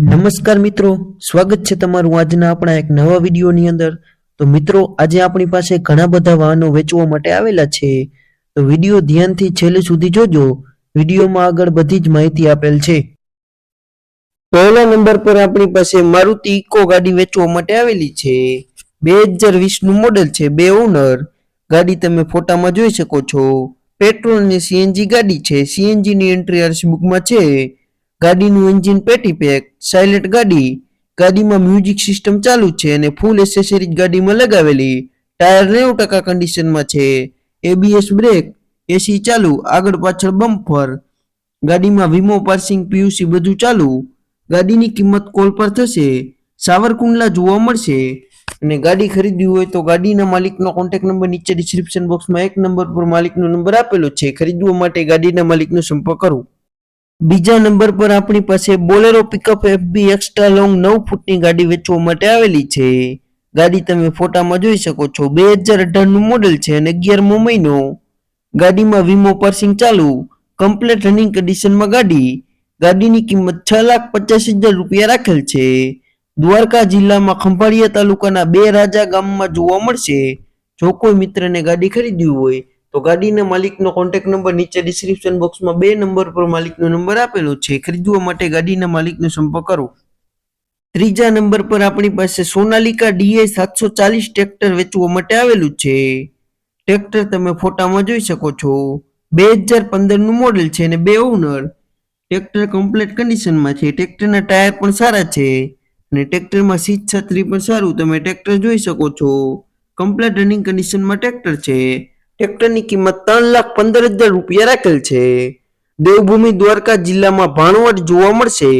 નમસ્કાર મિત્રો, સ્વાગત છે તમારું આજના આપણા એક નવા વિડીયોની અંદર. તો મિત્રો, આજે આપણી પાસે ઘણા બધા વાહનો વેચવા માટે આવેલા છે. તો વીડિયો ધ્યાનથી છેલ્લે સુધી જોજો. વિડીયોમાં આગળ બધી જ માહિતી આપેલ છે. પહેલા નંબર પર આપણી પાસે મારુતિ ઇકો ગાડી વેચવા માટે આવેલી છે. બે હજાર વીસનું મોડેલ છે, બે ઓનર ગાડી તમે ફોટામાં જોઈ શકો છો. પેટ્રોલ અને સીએનજી ગાડી છે. સીએનજી ની એન્ટ્રી આરસી બુકમાં છે. ગાડીનું એન્જિન પેટી પેક સાયલેન્ટ ગાડી, ગાડીમાં મ્યુઝિક સિસ્ટમ ચાલુ છે અને ફૂલ એસેસરીઝ ગાડીમાં લગાવેલી. ટાયર નેવું ટકા કન્ડિશનમાં છે. એબીએસ બ્રેક એસી ચાલુ, આગળ પાછળ બમ્પર ગાડીમાં વીમો પાર્સિંગ પીયુસી બધું ચાલુ. ગાડીની કિંમત કોલ પર થશે. સાવરકુંડલા જોવા મળશે. અને ગાડી ખરીદવી હોય તો ગાડીના માલિકનો કોન્ટેક્ટ નંબર નીચે ડિસ્ક્રિપ્શન બોક્સમાં એક નંબર પર માલિકનો નંબર આપેલો છે. ખરીદવા માટે ગાડીના માલિકનો સંપર્ક કરો. બીજા નંબર પર આપણી પાસે Bolero pickup FB extra long નવ ફૂટની ગાડી વેચવા માટે આવેલી છે. ગાડી તમે ફોટામાં જોઈ શકો છો. બે હજાર અઢારનું મોડેલ છે અને અગિયારમો મહિનો. ગાડીમાં વીમો પાર્સિંગ ચાલુ. કમ્પ્લેટ રનિંગ કન્ડિશનમાં ગાડી. ગાડીની કિંમત છ લાખ પચાસ હજાર રૂપિયા રાખેલ છે. દ્વારકા જિલ્લામાં ખંભાળિયા તાલુકાના બે રાજા ગામમાં જોવા મળશે. જો કોઈ મિત્રને ગાડી ખરીદવી હોય તો ગાડીના માલિકનો કોન્ટેક્ટ નંબર નીચે ડિસ્ક્રિપ્શન બોક્સમાં બે નંબર પર માલિકનો નંબર આપેલો છે. ખરીદવા માટે ગાડીના માલિકનો સંપર્ક કરો. ત્રીજા નંબર પર આપણી પાસે સોનાલિકા ડીઆઈ સાતસો ચાલીસ ટ્રેક્ટર વેચવા માટે આવેલું છે. ટ્રેક્ટર તમે ફોટામાં જોઈ શકો છો. બે હજાર પંદરનું મોડેલ છે અને બે ઓનર ટ્રેક્ટર કમ્પ્લીટ કન્ડિશનમાં છે. ટ્રેક્ટરના ટાયર પણ સારા છે. અને ટ્રેક્ટરમાં સીટ છત્રી પણ સારું. તમે ટ્રેક્ટર જોઈ શકો છો. કમ્પ્લીટ રનિંગ કન્ડિશનમાં ટ્રેક્ટર છે. ટ્રેક્ટરની કિંમત ત્રણ લાખ પંદર હજાર રૂપિયા રાખેલ છે. દેવભૂમિ દ્વારકા જિલ્લામાં ભાણવડ જોવા મળશે.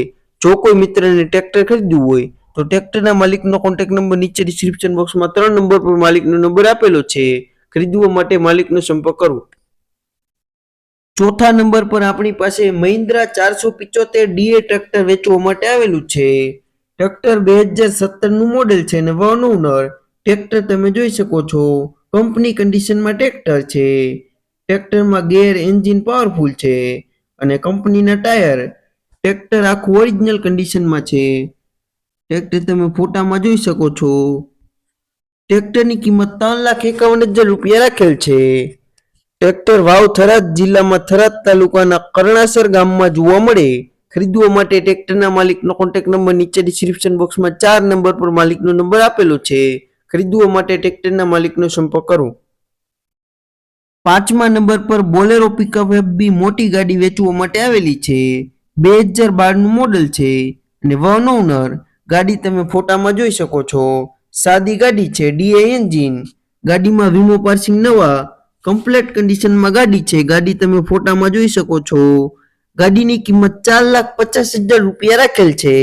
જો કોઈ મિત્રને ટ્રેક્ટર ખરીદવું હોય, તો ટ્રેક્ટરના માલિકનો કોન્ટેક્ટ નંબર નીચે ડિસ્ક્રિપ્શન બોક્સમાં ત્રણ નંબર પર માલિકનો નંબર આપેલો છે. ખરીદવા માટે માલિકનો સંપર્ક કરો. ચોથા નંબર પર આપણી પાસે મહિન્દ્રા ચારસો પિચોતેર ડીએ ટ્રેક્ટર વેચવા માટે આવેલું છે. ટ્રેક્ટર બે હજાર સત્તરનું મોડેલ છે અને વન ઓનર ટ્રેક્ટર તમે જોઈ શકો છો. કંપની કન્ડિશનમાં ટ્રેક્ટર છે. ટ્રેક્ટરમાં ગેર એન્જિન પાવરફુલ છે અને કંપનીના ટાયર ટ્રેક્ટર આખું ઓરિજિનલ કન્ડિશનમાં છે. ટ્રેક્ટર તમે ફોટામાં જોઈ શકો છો. ટ્રેક્ટરની કિંમત ત્રણ લાખ એકાવન હજાર રૂપિયા રાખેલ છે. ટ્રેક્ટર વાવ થરાદ જિલ્લામાં થરાદ તાલુકાના કરણાસર ગામમાં જોવા મળે. ખરીદવા માટે ટ્રેક્ટરના માલિકનો કોન્ટેક્ટ નંબર નીચે ડિસ્ક્રિપ્શન બોક્સમાં ચાર નંબર પર માલિકનો નંબર આપેલો છે. ખરીદવા માટે ટ્રેક્ટરના માલિકનો સંપર્ક કરો. પાંચમા નંબર પર બોલેરો પિકઅપ બી મોટી ગાડી વેચવા માટે આવેલી છે. બે હજાર બારનું મોડલ છે અને વન ઓનર ગાડી તમે ફોટામાં જોઈ શકો છો. સાદી ગાડી છે ડીએ એન્જિન ગાડીમાં વીમો પાર્સિંગ નવા કમ્પ્લેટ કન્ડિશનમાં ગાડી છે. ગાડી તમે ફોટામાં જોઈ શકો છો. ગાડીની કિંમત ચાર લાખ પચાસ હજાર રૂપિયા રાખેલ છે.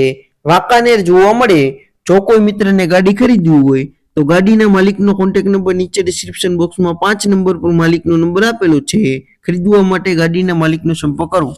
વાંકાનેર જોવા મળે. જો કોઈ મિત્રને ગાડી ખરીદવી હોય તો ગાડીના માલિકનો કોન્ટેક્ટ નંબર નીચે ડિસ્ક્રિપ્શન બોક્સમાં પાંચ નંબર પર માલિકનો નંબર આપેલો છે. ખરીદવા માટે ગાડીના માલિકનો સંપર્ક કરો.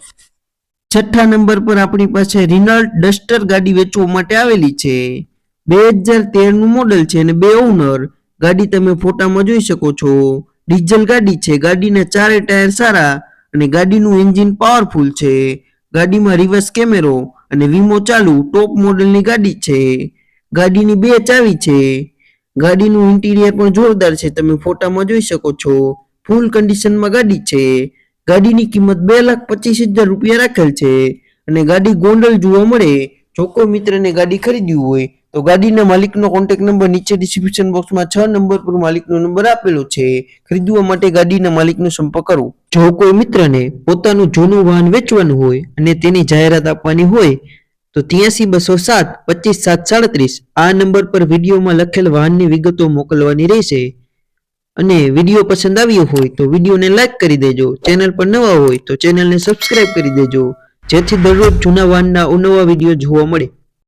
છઠ્ઠા નંબર પર આપણી પાસે રિનલ્ટ ડસ્ટર ગાડી વેચવા માટે આવેલી છે. બે હજાર તેરનું મોડેલ છે અને બે ઓનર ગાડી તમે ફોટામાં જોઈ શકો છો. ડીઝલ ગાડી છે. ગાડીના ચારે ટાયર સારા અને ગાડીનું એન્જિન પાવરફુલ છે. ગાડીમાં રિવર્સ કેમેરો અને વીમો ચાલુ. ટોપ મોડલની ગાડી છે. ગાડીની બે ચાવી છે. ગાડીનું ઇન્ટિરિયર પણ જોરદાર છે. તમે ફોટામાં જોઈ શકો છો. ફૂલ કન્ડિશનમાં ગાડી છે. ગાડીની કિંમત બે લાખ પચીસ હજાર રૂપિયા રાખેલ છે. અને ગાડી ગોંડલ જોવા મળે, જો કોઈ મિત્રને ગાડી ખરીદવી હોય, તો ગાડીના માલિકનો કોન્ટેક્ટ નંબર નીચે ડિસ્ક્રિપ્શન બોક્સમાં છ નંબર પર માલિકનો નંબર આપેલો છે. ખરીદવા માટે ગાડીના માલિકનો સંપર્ક કરો. જો કોઈ મિત્રને પોતાનું જૂનું વાહન વેચવાનું હોય અને તેની જાહેરાત આપવાની હોય તો ત્યાંસી બસો સાત, પચીસ સાત, સાડત્રીસ આ નંબર પર વિડીયોમાં લખેલ વાહનની વિગતો મોકલવાની રહેશે. અને વીડિયો પસંદ આવ્યો હોય તો વિડીયોને લાઇક કરી દેજો. ચેનલ પર નવા હોય તો ચેનલને સબસ્ક્રાઇબ કરી દેજો. જેથી દરરોજ જૂના વાહનના અવનવા વીડિયો જોવા મળે.